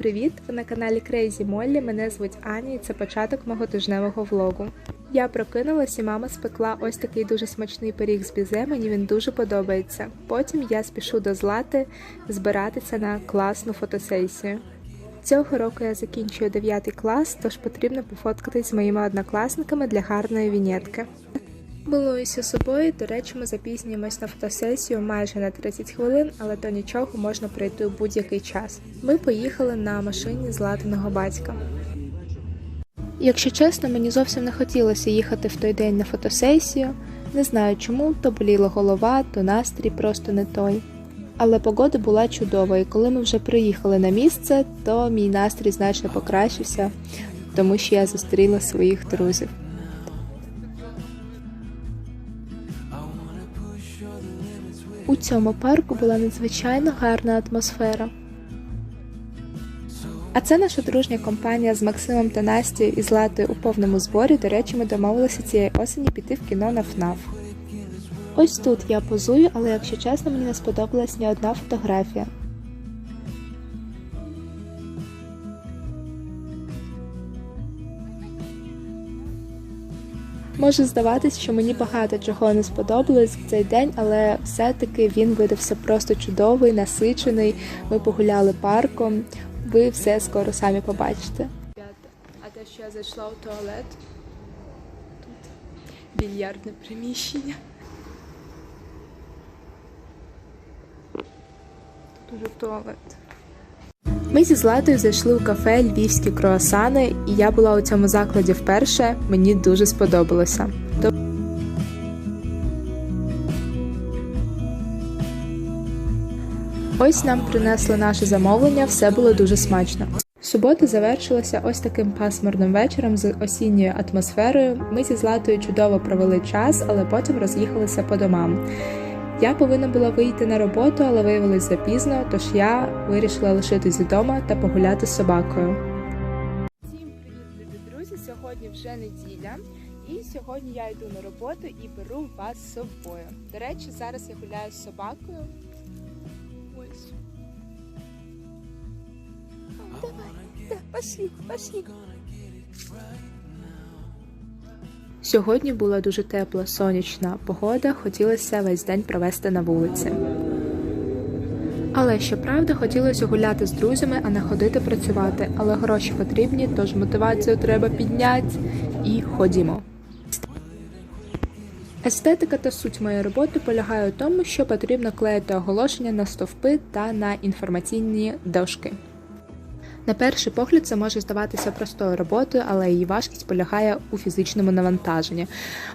привіт! Ви на каналі Crazy Molly. Мене звуть Аня і це початок мого тижневого влогу. Я прокинулась і мама спекла ось такий дуже смачний пиріг з бізе. Мені він дуже подобається. Потім я спішу до Злати збиратися на класну фотосесію. Цього року я закінчую 9 клас, тож потрібно пофоткатись з моїми однокласниками для гарної вінєтки. Милуюся собою, до речі, ми запізнюємось на фотосесію майже на 30 хвилин, але то нічого можна пройти у будь-який час. Ми поїхали на машині златаного батька. Якщо чесно, мені зовсім не хотілося їхати в той день на фотосесію. Не знаю чому, то боліла голова, то настрій просто не той. Але погода була чудова, і коли ми вже приїхали на місце, то мій настрій значно покращився, тому що я зустріла своїх друзів. У цьому парку була надзвичайно гарна атмосфера. А це наша дружня компанія з Максимом та Настю і Златою у повному зборі. До речі, ми домовилися цієї осені піти в кіно на ФНАФ. Ось тут я позую, але якщо чесно, мені не сподобалась ні одна фотографія. Може здаватись, що мені багато чого не сподобалось в цей день, але все-таки він видався просто чудовий, насичений. Ми погуляли парком. Ви все скоро самі побачите. А те, що я зайшла у туалет, тут більярдне приміщення. Тут уже туалет. Ми зі Златою зайшли у кафе Львівські круасани, і я була у цьому закладі вперше. Мені дуже сподобалося. Ось нам принесли наше замовлення, все було дуже смачно. Субота завершилася ось таким пасмурним вечором з осінньою атмосферою. Ми зі Златою чудово провели час, але потім роз'їхалися по домам. Я повинна була вийти на роботу, але виявилось запізно, тож я вирішила лишитись вдома та погуляти з собакою. Всім привіт, любі друзі! Сьогодні вже неділя, і сьогодні я йду на роботу і беру вас з собою. До речі, зараз я гуляю з собакою. Ось. Давай, да, пошли, пошли. Сьогодні була дуже тепла сонячна погода, хотілося весь день провести на вулиці. Але щоправда, хотілося гуляти з друзями, а не ходити працювати. Але гроші потрібні, тож мотивацію треба підняти і ходімо. Естетика та суть моєї роботи полягає у тому, що потрібно клеїти оголошення на стовпи та на інформаційні дошки. На перший погляд це може здаватися простою роботою, але її важкість полягає у фізичному навантаженні.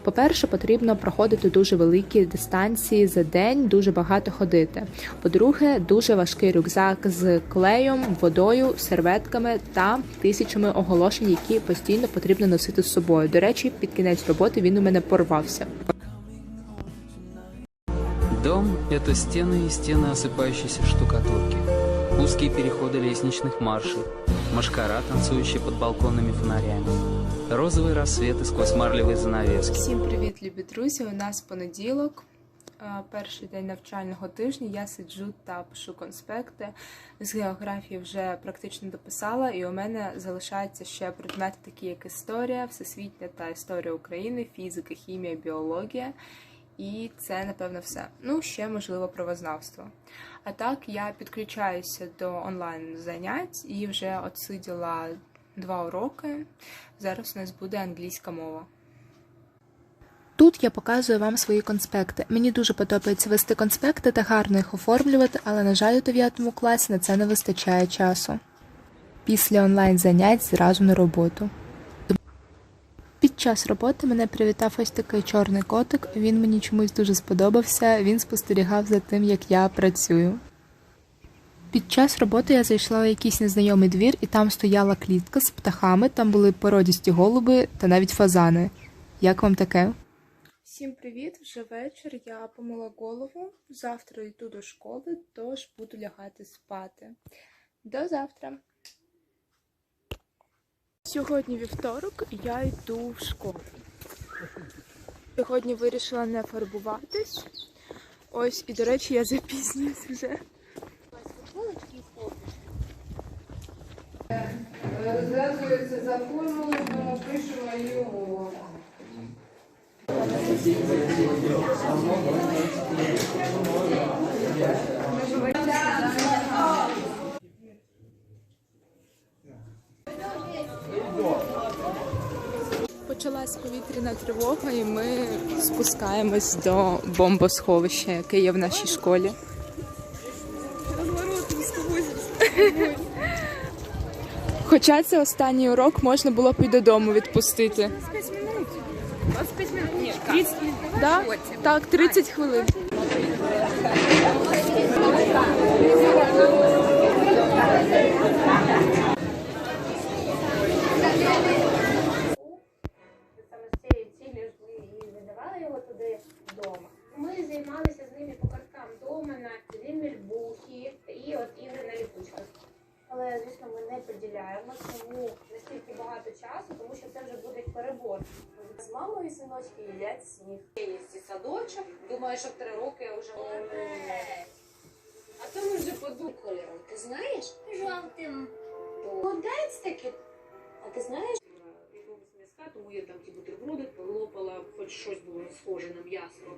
По-перше, потрібно проходити дуже великі дистанції за день, дуже багато ходити. По-друге, дуже важкий рюкзак з клеєм, водою, серветками та тисячами оголошень, які постійно потрібно носити з собою. До речі, під кінець роботи він у мене порвався. Дом – это стены и стены осыпающейся штукатурки, узкие переходы лестничных маршей, машкара, танцующие под балконными фонарями, розовые рассветы сквозь марлевые занавески. Всім привіт, любі друзі! У нас понеділок, е, перший день навчального тижня. Я сиджу та пишу конспекти. З географії вже практично дописала, і у мене залишаються ще предмети, такі як історія, всесвітня та історія України, фізика, хімія, біологія. І це, напевно, все. Ну, ще можливо правознавство. А так я підключаюся до онлайн занять і вже отсиділа два уроки. Зараз у нас буде англійська мова. Тут я показую вам свої конспекти. Мені дуже подобається вести конспекти та гарно їх оформлювати, але, на жаль, у 9 класі на це не вистачає часу. Після онлайн занять зразу на роботу. Час роботи мене привітав ось такий чорний котик. Він мені чомусь дуже сподобався. Він спостерігав за тим, як я працюю. Під час роботи я зайшла у якийсь незнайомий двір, і там стояла клітка з птахами, там були породісті голуби та навіть фазани. Як вам таке? Всім привіт! Вже вечір. Я помила голову. Завтра йду до школи, тож буду лягати спати. До завтра. Сьогодні вівторок, я йду в школу. Сьогодні вирішила не фарбуватись. Ось, і, до речі, я запізнююсь вже. розв'язується за формулою, тому пишемо її умову. Повітряна тривога, і ми спускаємось до бомбосховища, яке є в нашій школі. Хоча це останній урок можна було б і додому відпустити. 25 минут. Нет, 30 минут. Да? Так, 30 хвилин. саме з цією цілею ж ми і видавали його туди вдома. Ми займалися з ними по карткам Домана, Вімельбухи і от ігри на ліпучках. Але, звісно, ми не поділяємо цьому настільки багато часу, тому що це вже буде перебор. З мамою синочки їдять сніг. Є садочок, думаю, що в три роки вже. А то ми вже подумали кольором. Ти знаєш? Жовтим. Молодець таки. А ти знаєш? Відмовилась тому я там ті бутерброди полопала, хоч щось було схоже на м'ясо.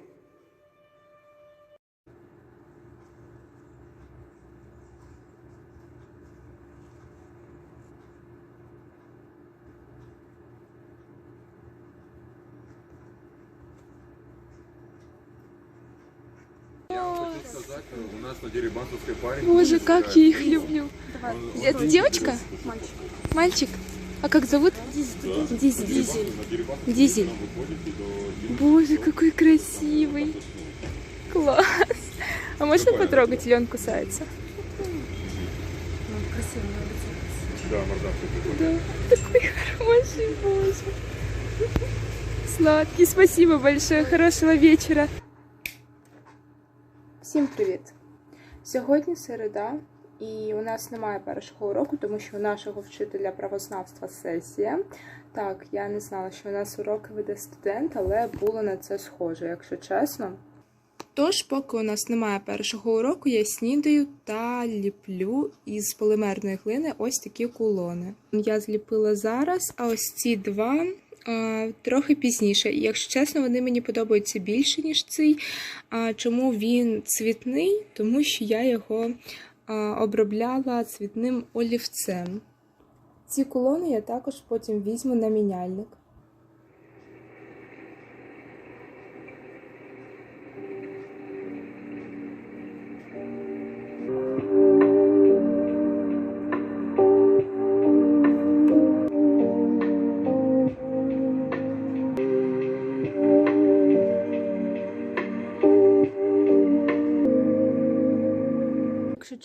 У нас на Дерибасовской паре... Боже, как я их люблю. Это девочка? Мальчик. Мальчик? А как зовут? Дизель. Дизель. Дизель. Боже, какой красивый. Класс. А можно потрогать, или он кусается? Да, мордашка. Да, такой хороший, боже. Сладкий, спасибо большое, хорошего вечора. Всім привіт! Сьогодні середа, і у нас немає першого уроку, тому що у нашого вчителя правознавства сесія. Так, я не знала, що у нас уроки веде студент, але було на це схоже, якщо чесно. Тож, поки у нас немає першого уроку, я снідаю та ліплю із полимерної глини ось такі кулони. Я зліпила зараз, а ось ці два трохи пізніше. Якщо чесно, вони мені подобаються більше, ніж цей. А чому він цвітний? Тому що я його обробляла цвітним олівцем. Ці колони я також потім візьму на міняльник.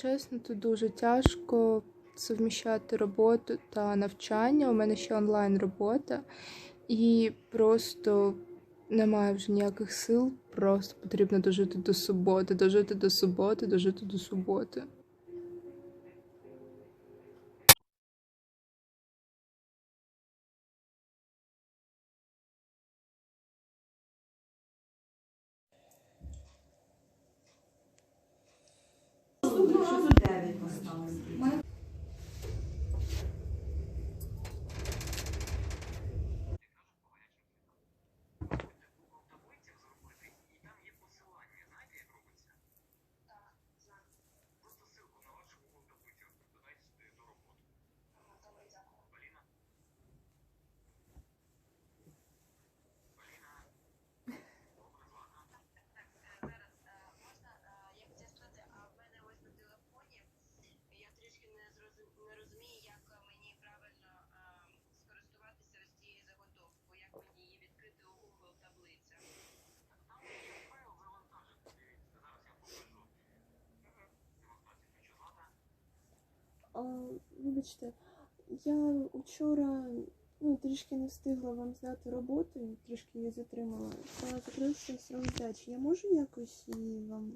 Чесно, то дуже тяжко совміщати роботу та навчання. У мене ще онлайн робота, і просто немає вже ніяких сил. Просто потрібно дожити до суботи, дожити до суботи, дожити до суботи. як це сказати, а в мене ось на телефоні я трішки не зрозум... не розумію, як мені правильно е, скористуватися ось цією заготовкою, як мені її відкрити у Google таблиця. А, вибачте, я вчора ну, трішки не встигла вам здати роботу, трішки її затримала. Та закрився срок здачі. Я можу якось її вам.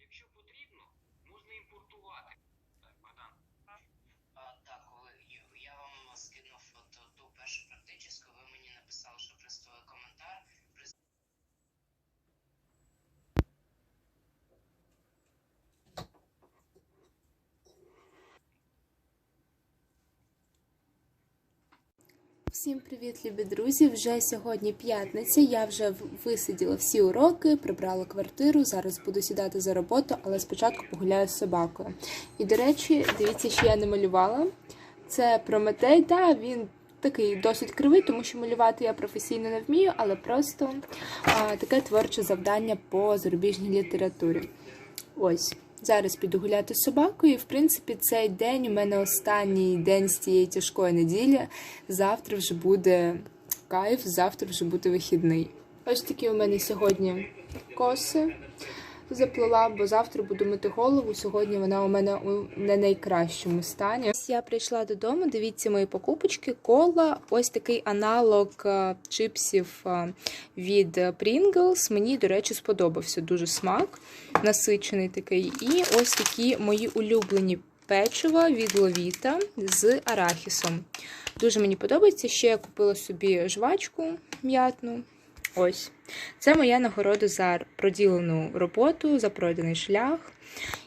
Якщо потрібно, можна імпортувати. Так, Богдан. А, так, коли я- я вам скинув от ту першу практичну, ви мені написали, що прислали коментар. Всім привіт, любі друзі! Вже сьогодні п'ятниця. Я вже висиділа всі уроки, прибрала квартиру. Зараз буду сідати за роботу, але спочатку погуляю з собакою. І до речі, дивіться, що я не малювала. Це Прометей. Та він такий досить кривий, тому що малювати я професійно не вмію, але просто а, таке творче завдання по зарубіжній літературі. Ось. Зараз піду гуляти з собакою. В принципі, цей день у мене останній день з цієї тяжкої неділі. Завтра вже буде кайф, завтра вже буде вихідний. Ось такі у мене сьогодні коси заплела, бо завтра буду мити голову. Сьогодні вона у мене у не найкращому стані. Я прийшла додому. Дивіться мої покупочки. Кола, ось такий аналог е, чипсів е, від Pringles. Мені, до речі, сподобався дуже смак, насичений такий. І ось такі мої улюблені печива від Ловіта з арахісом. Дуже мені подобається. Ще я купила собі жвачку м'ятну. Ось. Це моя нагорода за проділену роботу, за пройдений шлях.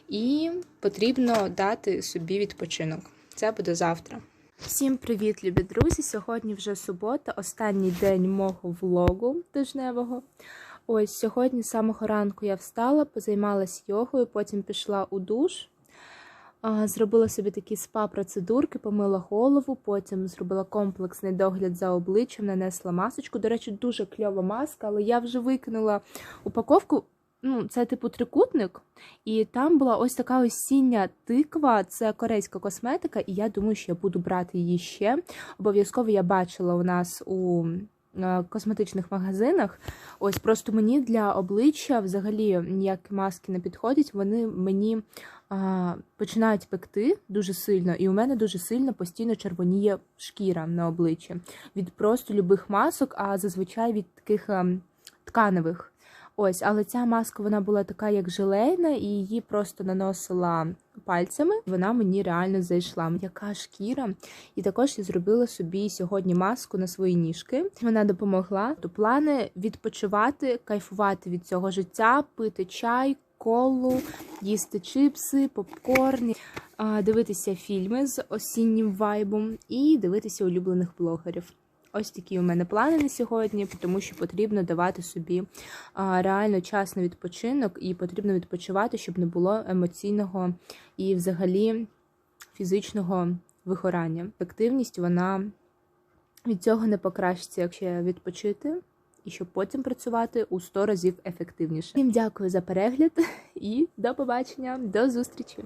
І потрібно дати собі відпочинок. Це буде завтра. Всім привіт, любі друзі! Сьогодні вже субота, останній день мого влогу тижневого. Ось сьогодні з самого ранку я встала, позаймалась йогою, потім пішла у душ. Зробила собі такі спа-процедурки, помила голову, потім зробила комплексний догляд за обличчям, нанесла масочку. До речі, дуже кльова маска, але я вже викинула упаковку. Ну, це типу трикутник, і там була ось така осіння тиква, це корейська косметика, і я думаю, що я буду брати її ще. Обов'язково я бачила у нас у косметичних магазинах. Ось просто мені для обличчя взагалі ніякі маски не підходять. Вони мені а, починають пекти дуже сильно, і у мене дуже сильно постійно червоніє шкіра на обличчі від просто любих масок, а зазвичай від таких ем, тканевих. Ось, але ця маска вона була така, як желейна, і її просто наносила пальцями. Вона мені реально зайшла. Яка шкіра. І також я зробила собі сьогодні маску на свої ніжки. Вона допомогла. То плани відпочивати, кайфувати від цього життя, пити чай, колу, їсти чипси, попкорн, дивитися фільми з осіннім вайбом і дивитися улюблених блогерів. Ось такі у мене плани на сьогодні, тому що потрібно давати собі реально час на відпочинок, і потрібно відпочивати, щоб не було емоційного і взагалі фізичного вигорання. Активність вона від цього не покращиться, якщо відпочити, і щоб потім працювати у 100 разів ефективніше. Всім дякую за перегляд і до побачення, до зустрічі!